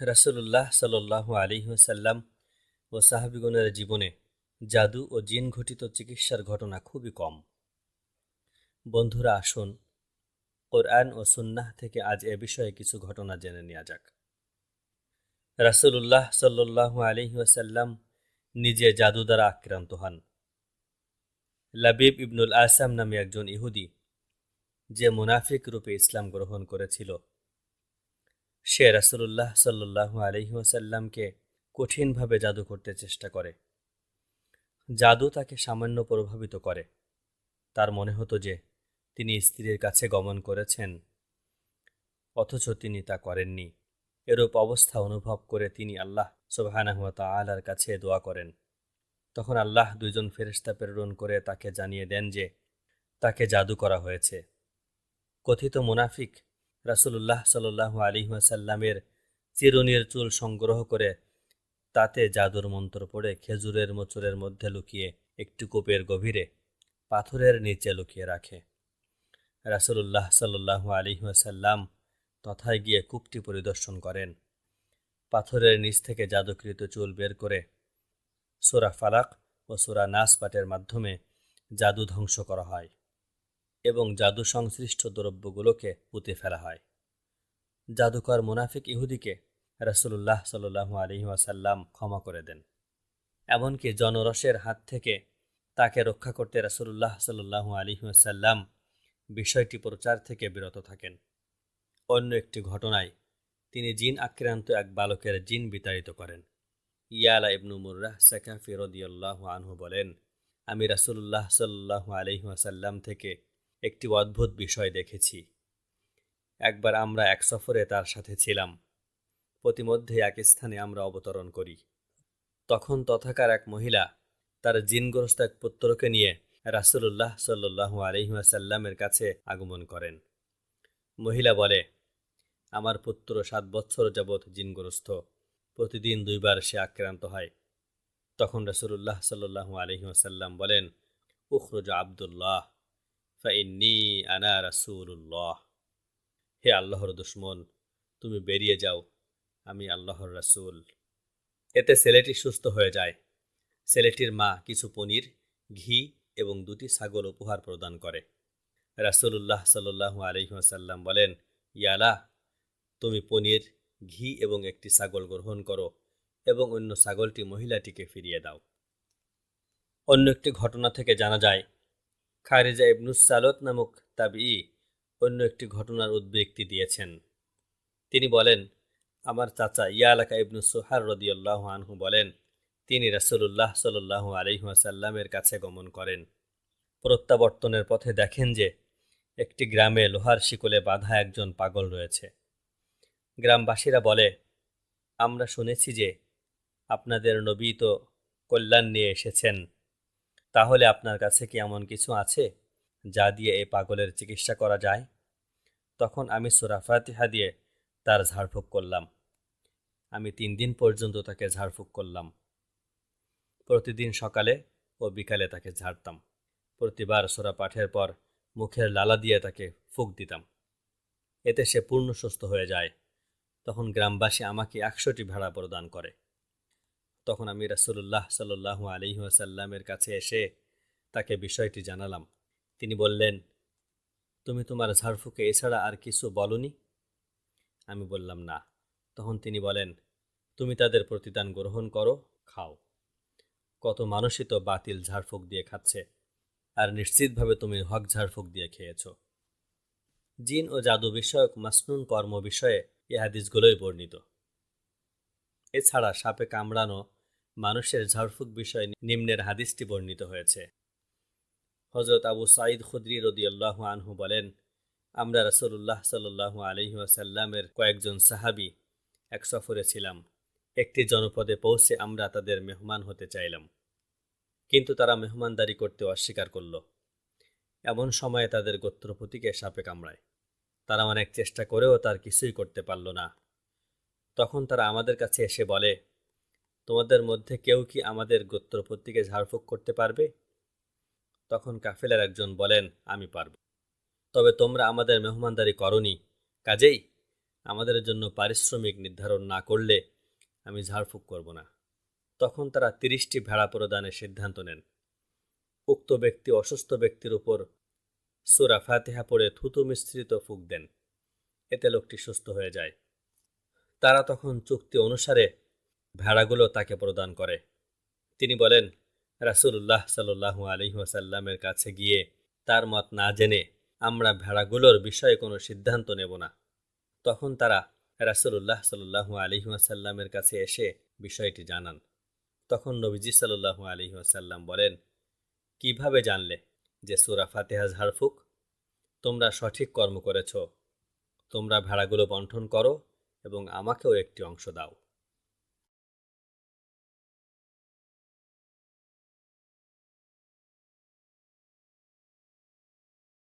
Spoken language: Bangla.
রাসুল্লাহ সাল্লু আলী সাল্লাম ও সাহাবিগণের জীবনে জাদু ও জিন ঘটিত চিকিৎসার ঘটনা খুবই কম। বন্ধুরা, আসুন কোরআন ও সুন্নাহ থেকে আজ এ বিষয়ে কিছু ঘটনা জেনে নেওয়া যাক। রাসুল্লাহ সাল্লু আলী সাল্লাম নিজে জাদু দ্বারা আক্রান্ত হন। লাবিব ইবনুল আসাম নামে একজন ইহুদি, যে মুনাফিক রূপে ইসলাম গ্রহণ করেছিল। সে রাসুল্লাহ সাল্লু আলহিহাসাল্লামকে কঠিনভাবে জাদু করতে চেষ্টা করে। জাদু তাকে সামান্য প্রভাবিত করে। তার মনে হতো যে তিনি স্ত্রীর কাছে গমন করেছেন, অথচ তিনি তা করেননি। এরূপ অবস্থা অনুভব করে তিনি আল্লাহ সুবাহানাহুয়া আলার কাছে দোয়া করেন। তখন আল্লাহ দুইজন ফেরিস্তা প্রেরণ করে তাকে জানিয়ে দেন যে তাকে জাদু করা হয়েছে। কথিত মুনাফিক রাসুল্লাহ সাল্লু আলিহাসাল্লামের চিরুনির চুল সংগ্রহ করে তাতে জাদুর মন্ত্র পড়ে খেজুরের মোচরের মধ্যে লুকিয়ে একটু কূপের গভীরে পাথরের নিচে লুকিয়ে রাখে। রাসুল্লাহ সাল্লু আলিহাসাল্লাম তথায় গিয়ে কূপটি পরিদর্শন করেন। পাথরের নিচ থেকে জাদুকৃত চুল বের করে সোরা ফালাক ও সোরা নাস পাটের মাধ্যমে জাদু ধ্বংস করা হয়। এবং জাদু সংশ্লিষ্ট দ্রব্যগুলোকে পুঁতে ফেলা হয়। জাদুকর মুনাফিক ইহুদিকে রাসুল্লাহ সাল্লু আলহিহাসাল্লাম ক্ষমা করে দেন। এমনকি জনরসের হাত থেকে তাকে রক্ষা করতে রাসুল্লাহ সাল্লু আলহিহাসাল্লাম বিষয়টি প্রচার থেকে বিরত থাকেন। অন্য একটি ঘটনায় তিনি জিন আক্রান্ত এক বালকের জিন বিতাড়িত করেন। ইয়ালা ইবনু মুর্রাহ সাকাফি রদিয়াল্লাহ আনহু বলেন, আমি রাসুল্লাহ সাল্লাহ আলহিহাসাল্লাম থেকে একটি অদ্ভুত বিষয় দেখেছি। একবার আমরা এক সফরে তার সাথে ছিলাম। প্রতিমধ্যে এক স্থানে আমরা অবতরণ করি। তখন তথাকার এক মহিলা তার জিনগ্রস্ত এক পুত্রকে নিয়ে রাসুল্লাহ সাল্লু আলহিহাসাল্লামের কাছে আগমন করেন। মহিলা বলে, আমার পুত্র সাত বছর যাবৎ জিনগ্রস্ত। প্রতিদিন দুইবার সে আক্রান্ত হয়। তখন রসুল্লাহ সাল্লু আলহিহাসাল্লাম বলেন, উখরুজ আবদুল্লাহ। আনা রাসুল্লাহ হে আল্লাহর দুশ্মন, তুমি বেরিয়ে যাও, আমি আল্লাহর রাসুল। এতে ছেলেটি সুস্থ হয়ে যায়। ছেলেটির মা কিছু পনির, ঘি এবং দুটি ছাগল উপহার প্রদান করে। রাসুল্লাহ সাল্লু আলহিহাসাল্লাম বলেন ইয়ালা তুমি পনির, ঘি এবং একটি ছাগল গ্রহণ করো এবং অন্য ছাগলটি মহিলাটিকে ফিরিয়ে দাও। অন্য একটি ঘটনা থেকে জানা যায় খারিজা ইবনুস সালত নামক তাবি অন্য একটি ঘটনার উদ্বৃত্তি দিয়েছেন। তিনি বলেন, আমার চাচা ইয়ালাকা ইবনু সোহার রদিউল্লাহ আনহু বলেন, তিনি রাসুল্লাহ সাল্লু আলিহাসাল্লামের কাছে গমন করেন। প্রত্যাবর্তনের পথে দেখেন যে একটি গ্রামে লোহার শিকলে বাঁধা একজন পাগল রয়েছে। গ্রামবাসীরা বলে, আমরা শুনেছি যে আপনাদের নবী তো কল্যাণ নিয়ে এসেছেন। তাহলে আপনার কাছে কি এমন কিছু আছে যা দিয়ে এই পাগলের চিকিৎসা করা যায়? তখন আমি সুরা ফাতিহা দিয়ে তার ঝাড়ফুঁক করলাম। আমি তিন দিন পর্যন্ত তাকে ঝাড়ফুঁক করলাম। প্রতিদিন সকালে ও বিকালে তাকে ঝাড়তাম। প্রতিবার সোরা পাঠের পর মুখের লালা দিয়ে তাকে ফুক দিতাম। এতে সে পূর্ণ সুস্থ হয়ে যায়। তখন গ্রামবাসী আমাকে একশোটি ভাড়া প্রদান করে। তখন আমি রাসুল্লাহ সাল্লু আলিহাসাল্লামের কাছে এসে তাকে বিষয়টি জানালাম। তিনি বললেন, তুমি তোমার ঝাড়ফুকে এছাড়া আর কিছু বলনি? আমি বললাম, না। তখন তিনি বলেন, তুমি তাদের প্রতিদান গ্রহণ করো, খাও। কত মানুষই তো বাতিল ঝাড়ফুঁক দিয়ে খাচ্ছে, আর নিশ্চিতভাবে তুমি হক ঝাড়ফুঁক দিয়ে খেয়েছ। জিন ও জাদু বিষয়ক মাসনুন কর্ম বিষয়ে এ হাদিসগুলোই বর্ণিত। এছাড়া সাপে কামড়ানো মানুষের ঝাড়ফুঁক বিষয়ে নিম্নের হাদিসটি বর্ণিত হয়েছে। হজরত আবু সাঈদ খুদ্রি রদিয়াল্লাহ আনহু বলেন, আমরা রসুল্লাহ সাল্লু আলহিহাসাল্লামের কয়েকজন সাহাবি এক সফরে ছিলাম। একটি জনপদে পৌঁছে আমরা তাদের মেহমান হতে চাইলাম। কিন্তু তারা মেহমানদারি করতে অস্বীকার করল। এমন সময়ে তাদের গোত্রপতিকে সাপে কামড়ায়। তারা অনেক চেষ্টা করেও তার কিছুই করতে পারল না। তখন তারা আমাদের কাছে এসে বলে তোমাদের মধ্যে কেউ কি আমাদের গোত্রপতিকে ঝাড়ফুঁক করতে পারবে? তখন কাফেলার একজন বলেন, আমি পারব। তবে তোমরা আমাদের মেহমানদারি করনি। কাজেই আমাদের জন্য পারিশ্রমিক নির্ধারণ না করলে আমি ঝাড়ফুঁক করব না। তখন তারা তিরিশটি ভেড়া প্রদানের সিদ্ধান্ত নেন। উক্ত ব্যক্তি অসুস্থ ব্যক্তির উপর সুরা ফাতেহা পড়ে থুতু মিশ্রিত ফুক দেন। এতে লোকটি সুস্থ হয়ে যায়। তারা তখন চুক্তি অনুসারে ভেড়াগুলো তাকে প্রদান করে। তিনি বলেন, রাসূলুল্লাহ সাল্লু আলহিহাসাল্লামের কাছে গিয়ে তার মত না জেনে আমরা ভেড়াগুলোর বিষয়ে কোনো সিদ্ধান্ত নেব না। তখন তারা রাসূলুল্লাহ সাল্লু আলহিহাসাল্লামের কাছে এসে বিষয়টি জানান। তখন নবীজি সাল্লু আলহিহাসাল্লাম বলেন, কীভাবে জানলে যে সুরা ফাতেহা ঝাড়ফুক? তোমরা সঠিক কর্ম করেছ। তোমরা ভেড়াগুলো বন্টন করো এবং আমাকেও একটি অংশ দাও।